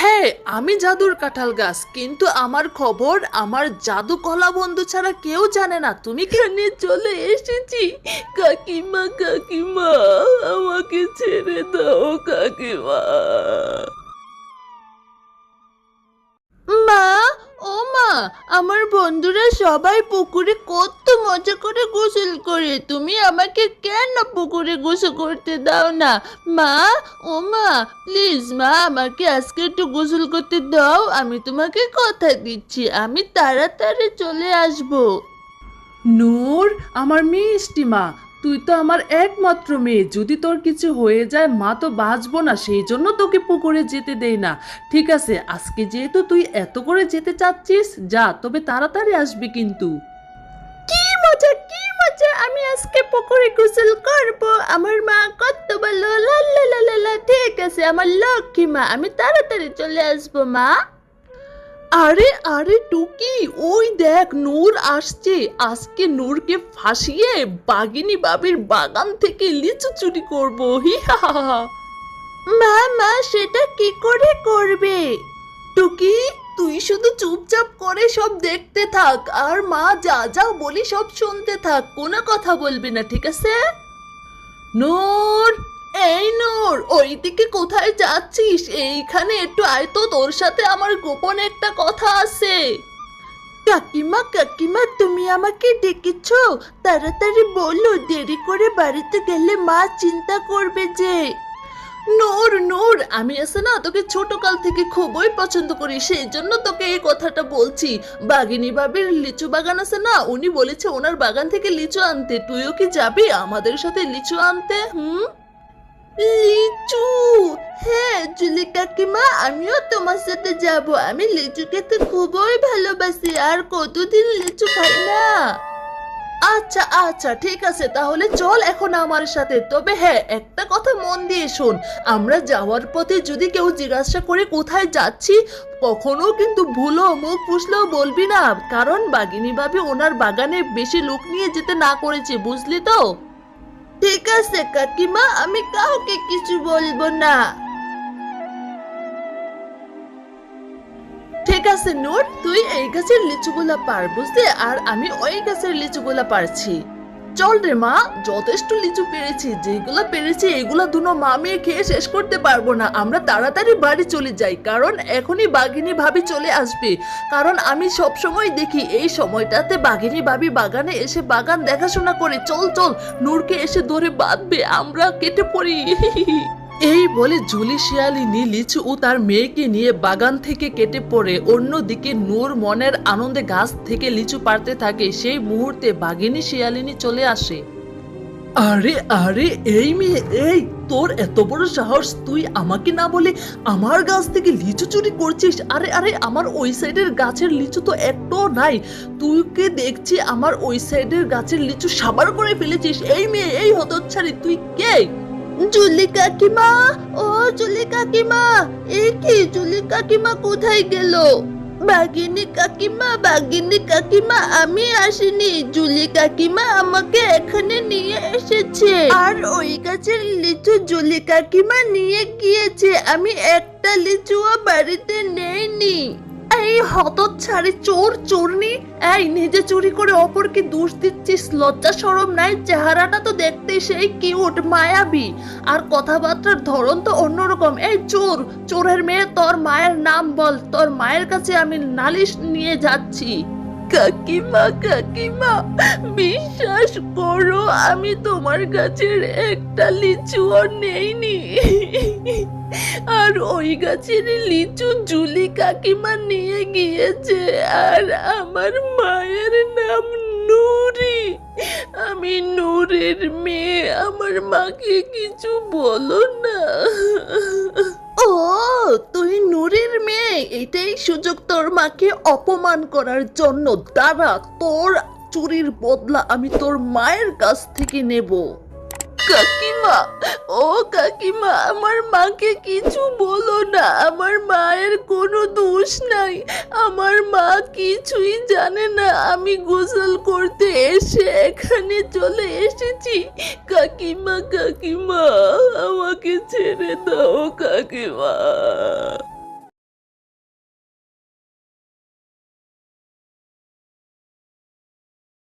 হ্যাঁ আমি জাদুর কাঁঠাল গাছ কিন্তু আমার খবর আমার জাদু কলা বন্ধু ছাড়া কেউ জানে না। তুমি কেন চলে এসেছি? কাকিমা কাকিমা আমাকে ছেড়ে দাও কাকিমা। মা ও মা আমার বন্ধুরা সবাই পুকুরে কত মজা করে গোসল করে। তুমি আমাকে কেন পুকুরে গোসল করতে দাও না? মা, ও মা প্লিজ মা, আমাকে আজকে একটু গোসল করতে দাও। আমি তোমাকে কথা দিচ্ছি। আমি তাড়াতাড়ি চলে আসব। নূর, আমার মিষ্টি মা, তুই তো আমার একমাত্র মেয়ে। যদি তোর কিছু হয়ে যায়, মা তো বাঁচবো না। সেই জন্য তোকে পুকুরে যেতে দেই না। ঠিক আছে, আজকে যেহেতু তুই এত করে যেতে চাচ্ছিস, যা, তবে তাড়াতাড়ি আসবি কিন্তু। মজা কি মজা? আমি আজকে পুকুরে গোসল করব। আমার মা কত ঠিক আছে আমার লক্ষ্মী মা। আমি তাড়াতাড়ি চলে আসব মা। আরে আরে টুকি ওই দেখ নূর আসছে। আজকে নূরকে ফাঁসিয়ে বাগিনী বাবির বাগান থেকে লিচু চুরি করব। হি হা হা হা। মা মা সেটা কি করে করবে? টুকি তুই শুধু চুপচাপ করে সব দেখতে থাক, আর মা যা যা বলি সব শুনতে থাক, কোনো কথা বলবি না, ঠিক আছে? নূর, এই নূর, ওইদিকে কোথায় যাচ্ছিস? এইখানে একটু আয় তো, তোর সাথে আমার গোপন একটা কথা আছে। কাকিমা কাকিমা, তুমি আমাকে ডেকেছ। তাড়াতাড়ি বলো, দেরি করে বাড়িতে গেলে মা চিন্তা করবে যে নূর নূর আমি আছে না তোকে ছোট কাল থেকে খুবই পছন্দ করি, সেই জন্য তোকে এই কথাটা বলছি। বাগিনী বাবির লিচু বাগান আছে না, উনি বলেছে ওনার বাগান থেকে লিচু আনতে। তুইও কি যাবি আমাদের সাথে লিচু আনতে, হুম? লিচু? হ্যাঁ জুলি কাকিমা, আমিও তোমার সাথে যাব। আমি লিচু খেতে খুবই ভালোবাসি, আর কতদিন লিচু খাই না? আচ্ছা আচ্ছা ঠিক আছে, তাহলে চল এখন আমার সাথে। তবে হ্যাঁ একটা কথা মন দিয়ে শোন। আমরা যাওয়ার পথে যদি কেউ জিজ্ঞাসা করে কোথায় যাচ্ছি, কখনো কিন্তু ভুলো মুখ পুষলেও বলবি না। কারণ বাগিনী ভাবি ওনার বাগানে বেশি লোক নিয়ে যেতে না করেছে, বুঝলি তো? ঠিক আছে, কাকিমা, আমি কাউকে কিছু বলব না। ঠিক আছে নূর তুই এই গাছের লিচুগুলা পার বুঝলি আর আমি ওই গাছের লিচুগুলা পারছি। চল রে মা, যথেষ্ট লিচু পেরেছি, যেগুলো পেরেছি এগুলো দুনো মা মেয়ে খেয়ে শেষ করতে পারব না। আমরা তাড়াতাড়ি বাড়ি চলে যাই, কারণ এখনই বাঘিনী ভাবি চলে আসবে। কারণ আমি সব সময় দেখি এই সময়টাতে বাঘিনী ভাবি বাগানে এসে বাগান দেখাশোনা করে। চল চল, নূরকে এসে ধরে বাঁধবে, আমরা কেটে পড়ি। এই বলে জুলি শিয়ালিনী লিচু ও তার মেয়েকে নিয়ে বাগান থেকে কেটে পড়ে। অন্যদিকে নূর মনের আনন্দে গাছ থেকে লিচু পারতে থাকে। সেই মুহূর্তে বাঘিনী, শিয়ালিনী চলে আসে। আরে আরে, এই মেয়ে, এই, তোর এত বড় সাহস। তুই আমাকে না বলে আমার গাছ থেকে লিচু চুরি করছিস? আরে আরে, আমার ওই সাইডের গাছের লিচু তো একটাও নাই। তুইকে দেখছি আমার ওই সাইডের গাছের লিচু সাবার করে ফেলেছিস। এই মেয়ে, এই হতচ্ছাড়ি, তুই কে? জুলি কাকিমা, ও জুলি কাকিমা, এ কি জুলি কাকিমা কোথায় গেল? বাগিনী কাকিমা বাগিনী কাকিমা, আমি আসিনি। জুলি কাকিমা আমাকে এখানে নিয়ে এসেছে। আর ওই গাছের লিচু জুলি কাকিমা নিয়ে গিয়েছে। আমি একটা লিচুও বাড়িতে নেইনি। এই হতচ্ছাড়ি চোর চোরনি? এই, নিজে চুরি করে অপরকে দোষ দিচ্ছিস, লজ্জা সরম নাই, চেহারাটা তো দেখতে সেই কিউট, মায়াবী। আর কথাবার্তার ধরন তো অন্যরকম। এই চোর, চোরের মেয়ে, তোর মায়ের নাম বল, তোর মায়ের কাছে আমি নালিশ নিয়ে যাচ্ছি। কাকিমা কাকিমা, বিশ্বাস করো, আমি তোমার গাছের একটা লিচুও নেইনি। আর ওই গাছের লিচু জুলি কাকিমা নিয়ে গিয়েছে, আর আমার মায়ের নাম নুরি। আমি নুরের মেয়ে, আমার মাকে কিছু বলো না ও তুই নূরের মেয়ে এটাই সুযোগ তোর মাকে অপমান করার জন্য। দাঁড়া, তোর চুরির বদলা আমি তোর মায়ের কাছ থেকে নেব। কাকিমা, ও কাকিমা, আমার মাকে কিছু বলো না। আমার মায়ের কোনো দোষ নাই। আমার মা কিছুই জানে না। আমি গোসল করতে এসে এখানে চলে এসেছি। কাকিমা কাকিমা, আমাকে ছেড়ে দাও, কাকিমা।